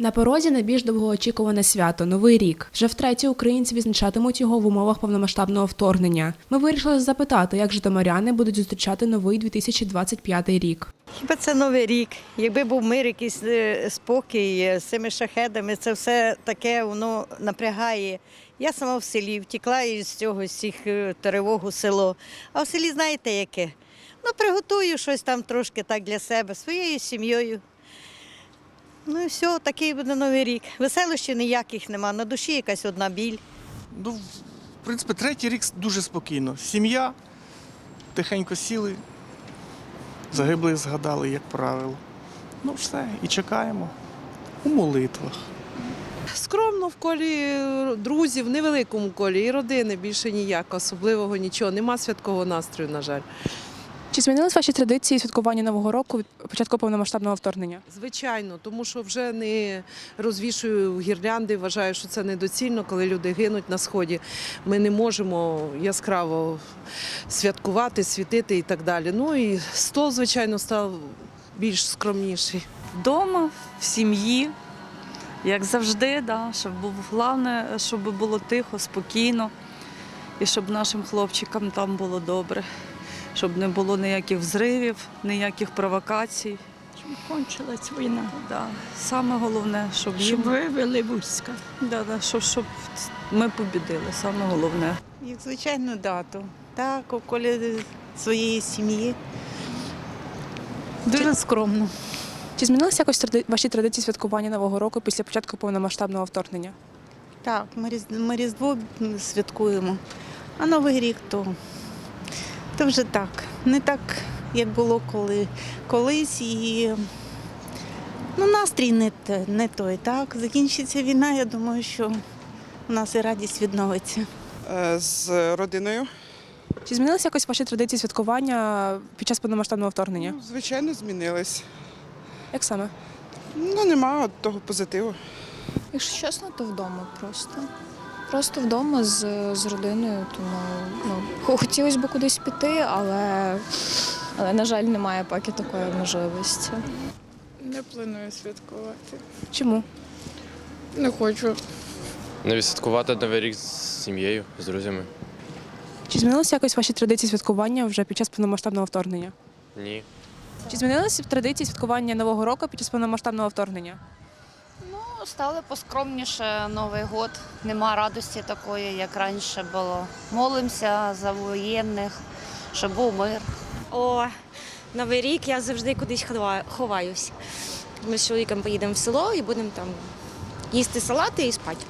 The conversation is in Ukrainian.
На порозі найбільш довгоочікуване свято Новий рік. Вже втретє українці відзначатимуть його в умовах повномасштабного вторгнення. Ми вирішили запитати, як житомиряни будуть зустрічати новий 2025 рік. Хіба це новий рік? Якби був мир, якийсь е, спокій е, з цими шахедами, це все таке воно напрягає. Я сама в селі втекла із цього з цих е, тривог село. А в селі знаєте яке? Ну, приготую щось там трошки так для себе, своєю сім'єю. Ну і все, такий буде новий рік. Веселощів ніяких нема, на душі якась одна біль. Ну, в принципі, третій рік дуже спокійно. Сім'я, тихенько сіли, загиблих згадали, як правило. Ну, все, і чекаємо у молитвах. Скромно в колі друзів, в невеликому колі і родини більше ніяк, особливого нічого. Нема святкового настрою, на жаль. Чи змінились ваші традиції святкування нового року від початку повномасштабного вторгнення? Звичайно, тому що вже не розвішую гірлянди, вважаю, що це недоцільно, коли люди гинуть на сході. Ми не можемо яскраво святкувати, світити і так далі. Ну і стол, звичайно, став більш скромніший. Вдома, в сім'ї, як завжди, да, щоб був головне, щоб було тихо, спокійно, і щоб нашим хлопчикам там було добре, щоб не було ніяких взривів, ніяких провокацій. Щоб Кончилась війна, Да. Саме головне, щоб їм щоб вивели війська. да, да, щоб, щоб ми побідили, саме головне. Як звичайну дату. Так, у колі своєї сім'ї. Дуже скромно. Чи змінилися якось тради- ваші традиції святкування нового року після початку повномасштабного вторгнення? Так, ми Різдво святкуємо. А Новий рік то, то вже так. Не так, як було коли, колись. І ну, настрій не, не той. Так, закінчиться війна, я думаю, що у нас і радість відновиться. Е, з родиною. Чи змінилися якось ваші традиції святкування під час повномасштабного вторгнення? Ну, звичайно, змінились. Як саме? Ну, нема того позитиву. Якщо чесно, то вдома просто. Просто вдома з, з родиною, тому ну, хотілося б кудись піти, але, але, на жаль, немає поки такої можливості. Не планую святкувати. Чому? Не хочу. Не відсвяткувати Новий рік з сім'єю, з друзями. Чи змінилися якось ваші традиції святкування вже під час повномасштабного вторгнення? Ні. Чи змінилися традиції святкування нового року під час повномасштабного вторгнення? Ну, стали поскромніше Новий год. Нема радості такої, як раніше було. Молимося за воєнних, щоб був мир. О, Новий рік я завжди кудись ховаюся. Ми з чоловіком поїдемо в село і будемо там їсти салати і спати.